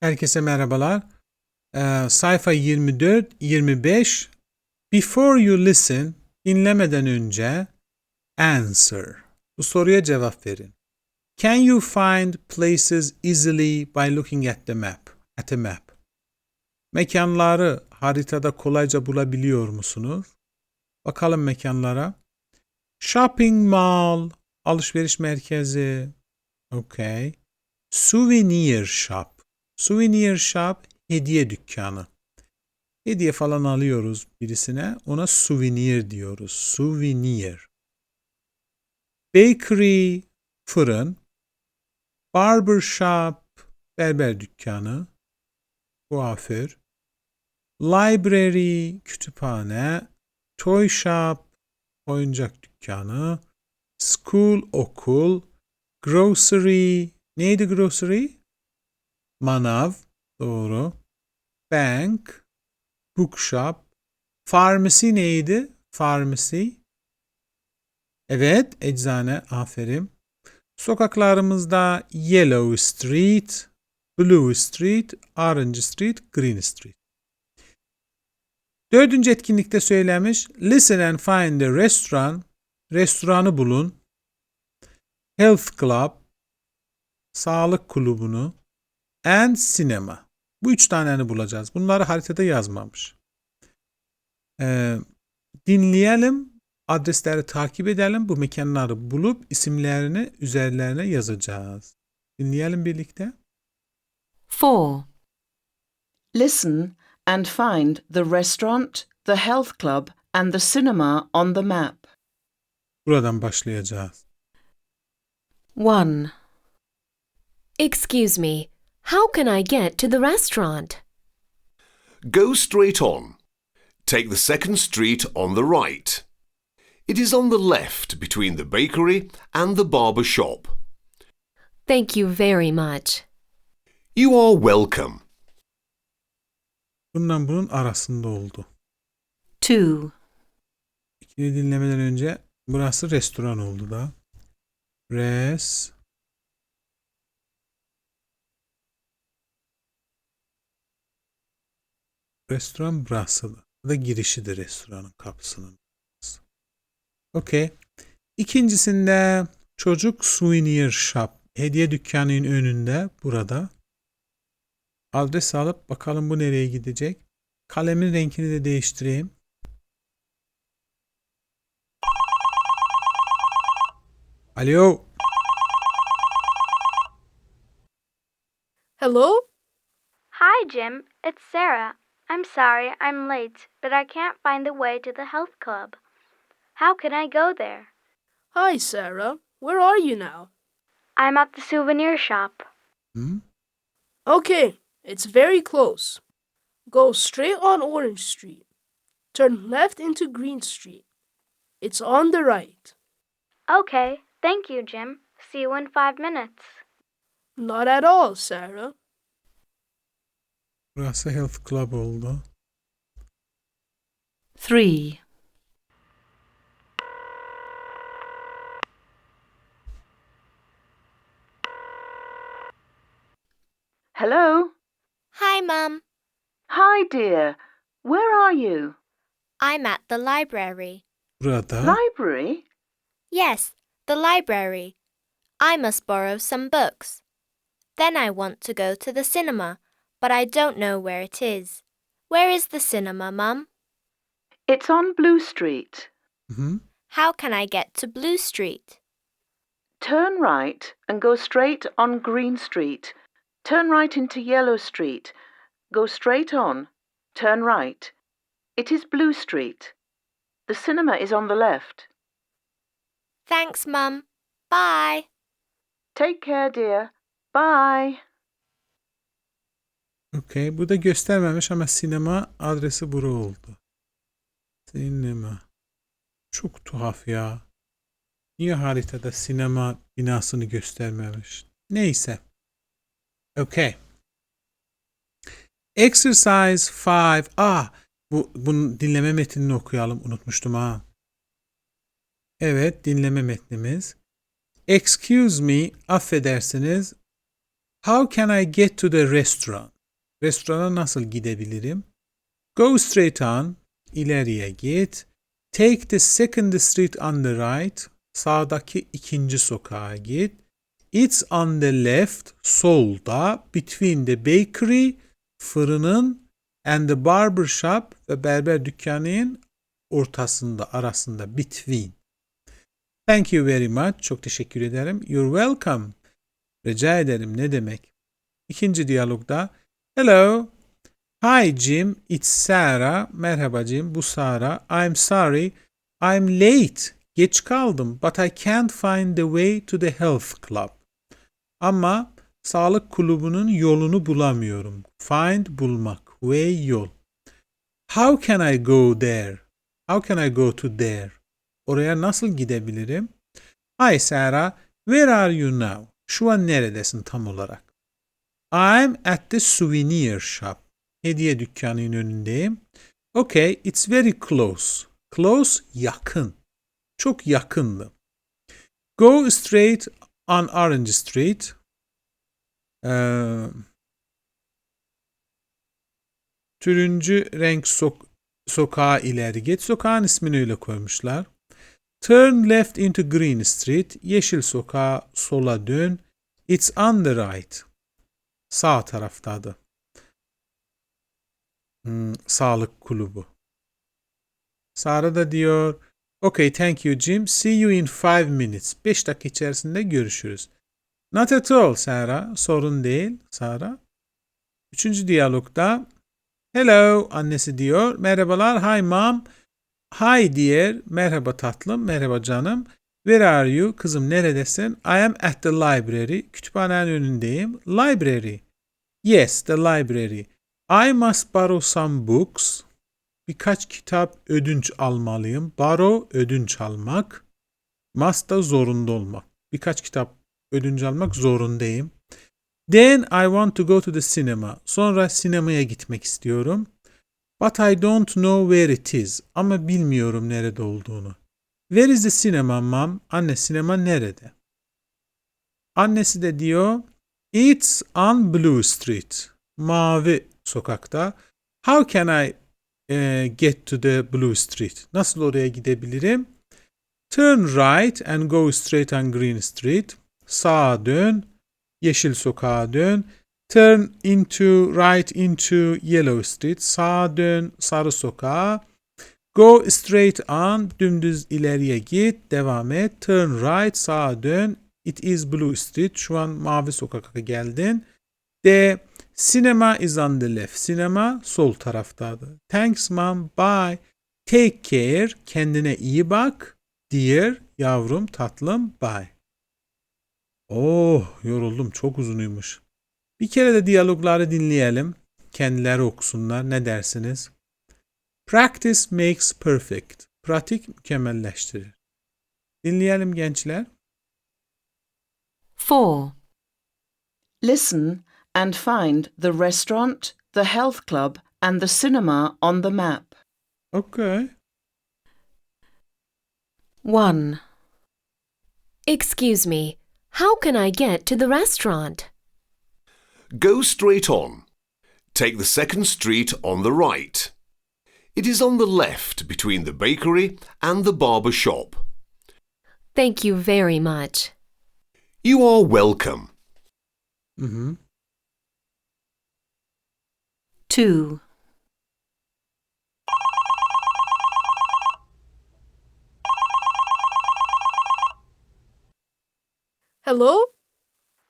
Herkese merhabalar. Ee, sayfa 24, 25. Before you listen, dinlemeden önce answer. Bu soruya cevap verin. Can you find places easily by looking at the map? At a map. Mekanları haritada kolayca bulabiliyor musunuz? Bakalım mekanlara. Shopping mall, alışveriş merkezi. Okay. Souvenir shop. Souvenir shop hediye dükkanı. Hediye falan alıyoruz birisine. Ona souvenir diyoruz. Souvenir. Bakery fırın. Barber shop berber dükkanı. Kuaför. Library kütüphane. Toy shop oyuncak dükkanı. School okul. Grocery neydi grocery? Manav doğru. Bank bookshop. Pharmacy neydi? Pharmacy. Evet, eczane. Aferin. Sokaklarımızda Yellow Street, Blue Street, Orange Street, Green Street. Dördüncü etkinlikte söylemiş. Listen and find the restaurant. Restoranı bulun. Health Club. Sağlık kulübünü. And Cinema. Bu üç taneni bulacağız. Bunları haritada yazmamış. Ee, dinleyelim. Adresleri takip edelim. Bu mekanları bulup isimlerini üzerlerine yazacağız. Dinleyelim birlikte. 4. Listen and find the restaurant, the health club, and the cinema on the map. Buradan başlayacağız. 1. Excuse me, how can I get to the restaurant? Go straight on. Take the second street on the right. It is on the left between the bakery and the barber shop. Thank you very much. You are welcome. Bundan bunun arasında oldu. 2. İkini dinlemeden önce burası restoran oldu da. Res Restoran burası da. Bu da girişidir restoranın kapısının. Okey. İkincisinde çocuk souvenir shop. Hediye dükkanının önünde burada. Adres alıp bakalım bu nereye gidecek. Kalemin renkini de değiştireyim. Alo. Hello? Hi, Jim. It's Sarah. I'm sorry I'm late, but I can't find the way to the health club. How can I go there? Hi, Sarah. Where are you now? I'm at the souvenir shop. Hı? Okay, it's very close. Go straight on Orange Street. Turn left into Green Street. It's on the right. Okay, thank you, Jim. See you in five minutes. Not at all, Sarah. Burası Health Club oldu. 3. Hello? Hi, Mum. Hi, dear. Where are you? I'm at the library. Burada Library? Yes, the library. I must borrow some books. Then I want to go to the cinema, but I don't know where it is. Where is the cinema, Mum? It's on Blue Street. Hı. How can I get to Blue Street? Turn right and go straight on Green Street. Turn right into Yellow Street. Go straight on. Turn right. It is Blue Street. The cinema is on the left. Thanks, Mum. Bye. Take care, dear. Bye. Okey. Bu da göstermemiş ama sinema adresi bura oldu. Sinema. Çok tuhaf ya. Niye haritada sinema binasını göstermemiş? Neyse. Okey. Exercise 5. Ah, bu bunun dinleme metnini okuyalım. Unutmuştum ha. Evet, dinleme metnimiz. Excuse me, affedersiniz. How can I get to the restaurant? Restorana nasıl gidebilirim? Go straight on. ileriye git. Take the second street on the right. Sağdaki ikinci sokağa git. It's on the left. Solda. Between the bakery. Fırının and the barber shop ve berber dükkanının ortasında, arasında. Between. Thank you very much. Çok teşekkür ederim. You're welcome. Rica ederim ne demek? İkinci diyalogda Hello. Hi Jim, it's Sarah. Merhaba Jim, bu Sarah. I'm sorry. I'm late. Geç kaldım but I can't find the way to the health club. Ama sağlık kulübünün yolunu bulamıyorum. Find bulmak, way yol. How can I go there? How can I go to there? Oraya nasıl gidebilirim? Hi Sarah, where are you now? Şu an neredesin tam olarak? I'm at the souvenir shop. Hediye dükkanının önündeyim. Okay, it's very close. Close, yakın. Çok yakındı. Go straight on Orange Street. Ee, turuncu renk sok sokağa ileri git. Sokağın ismini öyle koymuşlar. Turn left into Green Street. Yeşil sokağa sola dön. It's on the right. Sağ taraftadı. Hmm, sağlık kulübü. Sara da diyor, Okay, thank you Jim. See you in five minutes. Beş dakika içerisinde görüşürüz. Not at all Sara. Sorun değil Sara. Üçüncü diyalogda Hello annesi diyor. Merhabalar. Hi mom. Hi dear. Merhaba tatlım. Merhaba canım. Where are you? Kızım neredesin? I am at the library. Kütüphanenin önündeyim. Library. Yes, the library. I must borrow some books. Birkaç kitap ödünç almalıyım. Borrow ödünç almak. Must da zorunda olmak. Birkaç kitap ödünç almak zorundayım. Then I want to go to the cinema. Sonra sinemaya gitmek istiyorum. But I don't know where it is. Ama bilmiyorum nerede olduğunu. Where is the cinema mom? Anne sinema nerede? Annesi de diyor It's on Blue Street. Mavi sokakta. How can I eh, get to the Blue Street? Nasıl oraya gidebilirim? Turn right and go straight on Green Street. Sağa dön. Yeşil sokağa dön. Turn into right into Yellow Street. Sağa dön sarı sokağa. Go straight on. Dümdüz ileriye git. Devam et. Turn right. Sağa dön. It is Blue Street. Şu an mavi sokaka geldin. D. Cinema is on the left. Sinema sol taraftadır. Thanks mom. Bye. Take care. Kendine iyi bak. Dear. Yavrum tatlım. Bye. Oh yoruldum. Çok uzunuymuş. Bir kere de diyalogları dinleyelim. Kendileri okusunlar. Ne dersiniz? Practice makes perfect. Pratik mükemmelleştirir. Dinleyelim gençler. 4. Listen and find the restaurant, the health club, and the cinema on the map. Okay. 1. Excuse me, how can I get to the restaurant? Go straight on. Take the second street on the right. It is on the left between the bakery and the barber shop. Thank you very much. You are welcome. Hı hı. 2. Hello?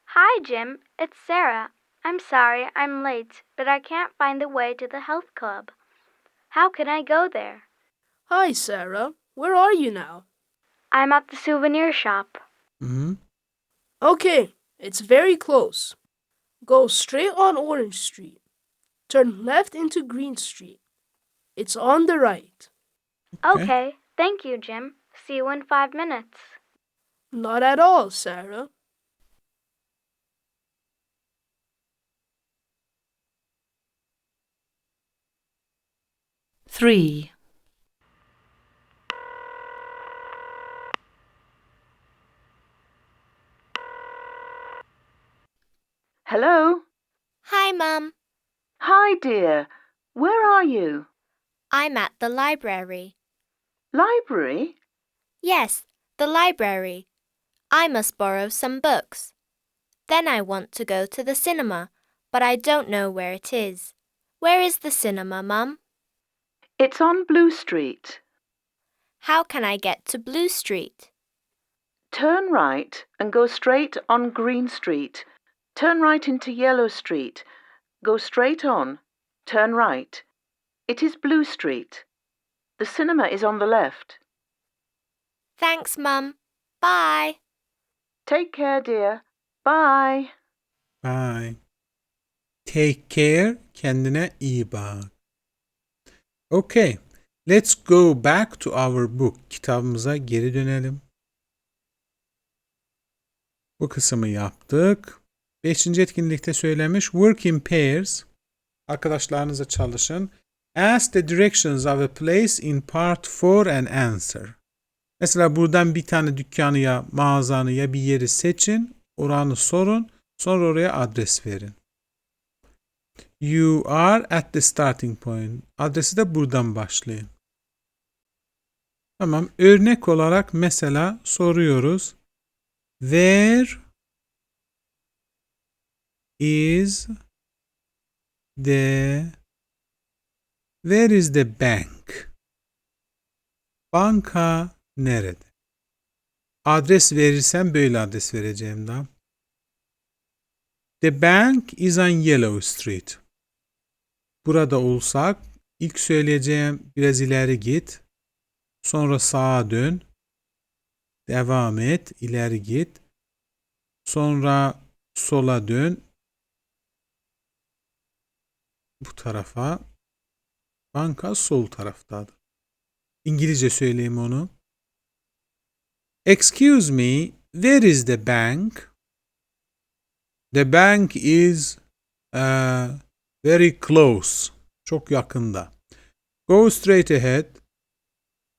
Hi, Jim. It's Sarah. I'm sorry I'm late, but I can't find the way to the health club. How can I go there? Hi, Sarah. Where are you now? I'm at the souvenir shop. Hı hı. Okay, it's very close. Go straight on Orange Street. Turn left into Green Street. It's on the right. Okay. Okay, thank you, Jim. See you in five minutes. Not at all, Sarah. Three. Hello, Hi, Mum. Hi, dear. Where are you? I'm at the library. Library? Yes, the library. I must borrow some books. Then I want to go to the cinema, but I don't know where it is. Where is the cinema, Mum? It's on Blue Street. How can I get to Blue Street? Turn right and go straight on Green Street. Turn right into Yellow Street. Go straight on. Turn right. It is Blue Street. The cinema is on the left. Thanks, Mum. Bye. Take care, dear. Bye. Bye. Take care. Kendine iyi bak. Okay. Let's go back to our book. Kitabımıza geri dönelim. Bu kısmı yaptık. Beşinci etkinlikte söylemiş. Work in pairs. Arkadaşlarınızla çalışın. Ask the directions of a place in part 4 and answer. Mesela buradan bir tane dükkanı ya mağazanı ya bir yeri seçin. Oranı sorun. Sonra oraya adres verin. You are at the starting point. Adresi de buradan başlayın. Tamam. Örnek olarak mesela soruyoruz. Where is the Where is the bank? Banka nerede? Adres verirsem böyle adres vereceğim daha. The bank is on Yellow Street. Burada olsak ilk söyleyeceğim biraz ileri git. Sonra sağa dön. Devam et, ileri git. Sonra sola dön. Bu tarafa. Banka sol taraftadır. İngilizce söyleyeyim onu. Excuse me, where is the bank? The bank is uh, very close. Çok yakında. Go straight ahead.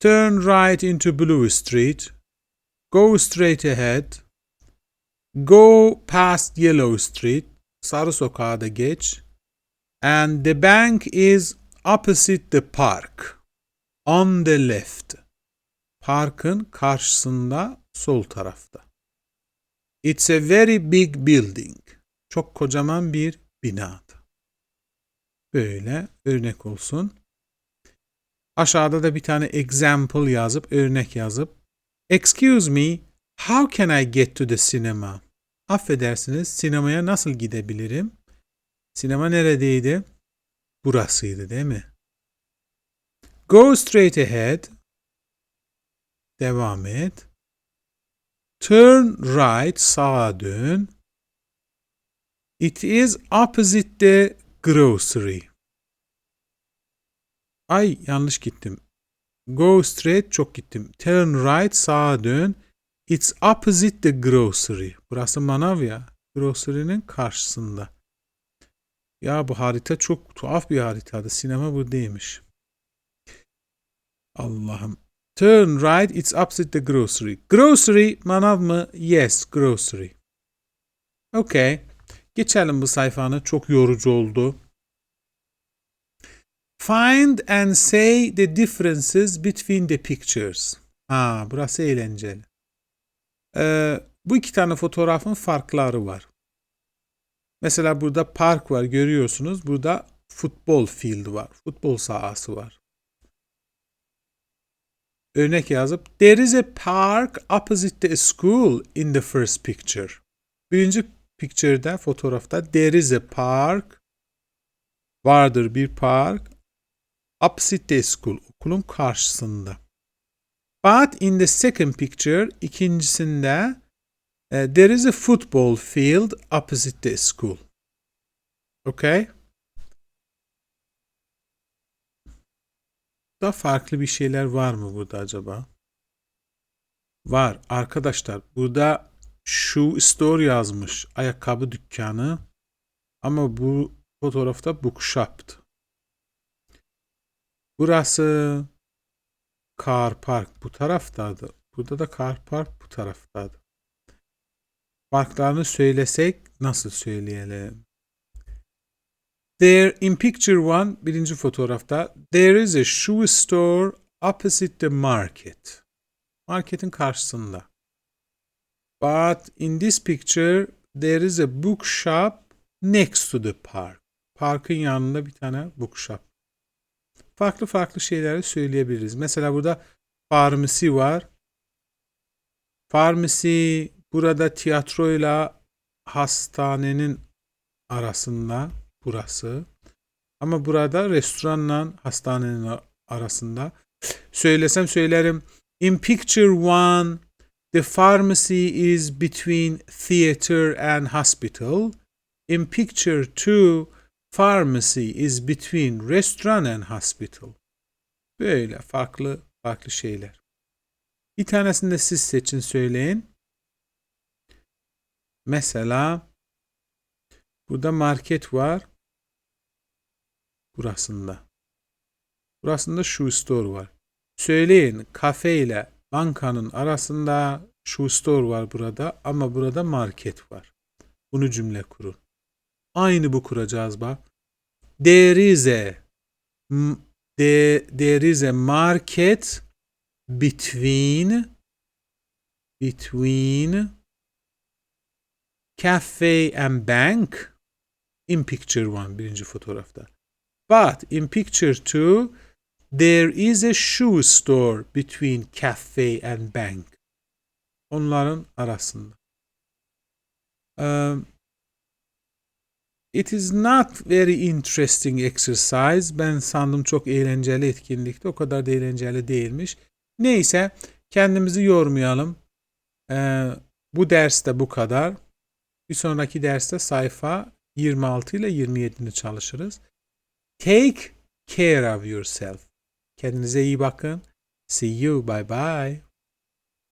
Turn right into Blue Street. Go straight ahead. Go past Yellow Street. Sarı sokağa da geç. And the bank is opposite the park. On the left. Parkın karşısında sol tarafta. It's a very big building. Çok kocaman bir binadı. Böyle örnek olsun. Aşağıda da bir tane example yazıp, örnek yazıp. Excuse me, how can I get to the cinema? Affedersiniz, sinemaya nasıl gidebilirim? Sinema neredeydi? Burasıydı değil mi? Go straight ahead. Devam et. Turn right, sağa dön. It is opposite the grocery. Ay yanlış gittim. Go straight çok gittim. Turn right, sağa dön. It's opposite the grocery. Burası manav ya. Grocery'nin karşısında. Ya bu harita çok tuhaf bir haritadı. Sinema bu değilmiş. Allah'ım. Turn right, it's opposite the grocery. Grocery manav mı? Yes, grocery. Okay. Geçelim bu sayfanı. Çok yorucu oldu. Find and say the differences between the pictures. Ha, burası eğlenceli. Ee, bu iki tane fotoğrafın farkları var. Mesela burada park var görüyorsunuz. Burada futbol field var. Futbol sahası var. Örnek yazıp There is a park opposite the school in the first picture. Birinci picture'da fotoğrafta there is a park vardır bir park opposite the school okulun karşısında. But in the second picture ikincisinde uh, there is a football field opposite the school. Okay? Da farklı bir şeyler var mı burada acaba? Var. Arkadaşlar burada şu store yazmış. Ayakkabı dükkanı. Ama bu fotoğrafta bookshop'tı. Burası car park bu taraftadı. Burada da car park bu taraftadı. Farklarını söylesek nasıl söyleyelim? There in picture one birinci fotoğrafta there is a shoe store opposite the market. Marketin karşısında. But in this picture there is a bookshop next to the park. Parkın yanında bir tane bookshop. Farklı farklı şeyleri söyleyebiliriz. Mesela burada pharmacy var. Pharmacy burada tiyatroyla hastanenin arasında burası. Ama burada restoranla hastanenin arasında. Söylesem söylerim. In picture one, the pharmacy is between theater and hospital. In picture two, pharmacy is between restaurant and hospital. Böyle farklı farklı şeyler. Bir tanesini de siz seçin söyleyin. Mesela burada market var. Burasında. Burasında shoe store var. Söyleyin kafe ile bankanın arasında shoe store var burada ama burada market var. Bunu cümle kurun. Aynı bu kuracağız bak. There is a there, there is a market between between cafe and bank in picture one birinci fotoğrafta. But in picture two there is a shoe store between cafe and bank. Onların arasında. Um, It is not very interesting exercise. Ben sandım çok eğlenceli etkinlikti. O kadar da eğlenceli değilmiş. Neyse kendimizi yormayalım. Ee, bu derste bu kadar. Bir sonraki derste sayfa 26 ile 27'ni çalışırız. Take care of yourself. Kendinize iyi bakın. See you. Bye bye.